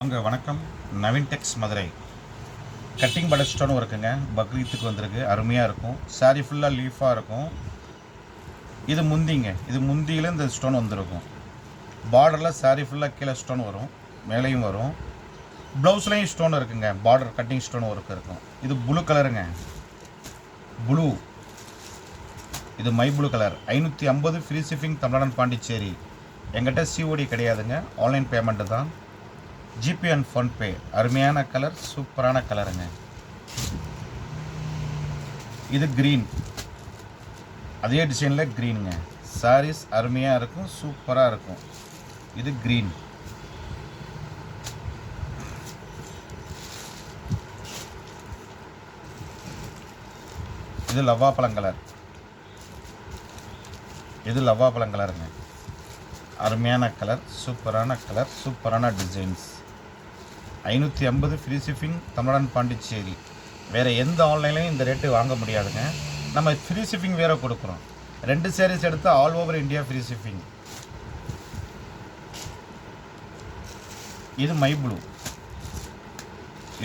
வாங்க வணக்கம். நவீன் டெக்ஸ் மதுரை. கட்டிங் பட ஸ்டோனும் இருக்குங்க. பக்ரீத்துக்கு வந்திருக்கு. அருமையாக இருக்கும். சாரி ஃபுல்லாக லீஃபாக இருக்கும். இது முந்திங்க. இது முந்தியில் இந்த ஸ்டோன் வந்திருக்கும். பார்டரில் சாரி ஃபுல்லாக கீழே ஸ்டோன் வரும். மேலேயும் வரும். ப்ளவுஸ்லேயும் ஸ்டோன் இருக்குங்க. பார்டர் கட்டிங் ஸ்டோன் ஒர்க் இருக்கும். இது ப்ளூ கலருங்க ப்ளூ இது மை ப்ளூ கலர் ஐநூற்றி ஐம்பது ஃப்ரீ ஷிப்பிங் தமிழ்நாடு பாண்டிச்சேரி. எங்கிட்ட சிஓடி கிடையாதுங்க. ஆன்லைன் பேமெண்ட்டு தான். ஜிபே அண்ட் ஃபோன்பே அருமையான கலர் சூப்பரான கலருங்க இது க்ரீன் அதே டிசைனில் க்ரீனுங்க சாரீஸ் அருமையாக இருக்கும் சூப்பராக இருக்கும். இது க்ரீன் இது லவ்வா பழங்கலர் இது லவ்வா கலருங்க அருமையான கலர் சூப்பரான கலர் சூப்பரான டிசைன்ஸ் ஐநூற்றி ஐம்பது ஃப்ரீ ஷிப்பிங் தமிழன் பாண்டிச்சேரி. வேறு எந்த ஆன்லைன்லையும் இந்த ரேட்டு வாங்க முடியாதுங்க. நம்ம ஃப்ரீ ஷிப்பிங் வேறு கொடுக்குறோம். ரெண்டு சாரீஸ் எடுத்து all over India free shipping இது மை ப்ளூ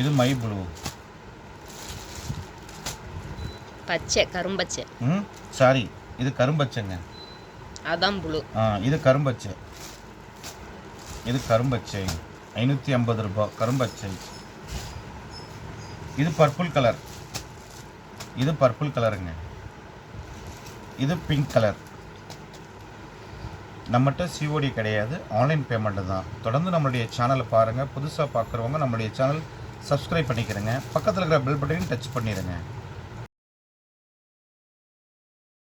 இது மை ப்ளூ பச்சை கரும்பச்சை. ம் சாரி இது கரும்பச்சைங்க. அதான் புழு ஆ இது கரும்பச்சை. இது கரும்பச்சை. ஐநூற்றி ஐம்பது ரூபாய் கரும்பச்சை இது பர்பிள் கலர் இது பர்பிள் கலருங்க இது பிங்க் கலர் நம்மகிட்ட சிஓடி கிடையாது. ஆன்லைன் பேமெண்ட்டு தான். தொடர்ந்து நம்மளுடைய சேனலை பாருங்கள் புதுசாக பார்க்குறவங்க நம்மளுடைய சேனல் சப்ஸ்கிரைப் பண்ணிக்கிறேங்க. பக்கத்தில் இருக்கிற பெல் பட்டனையும் டச் பண்ணிடுங்க.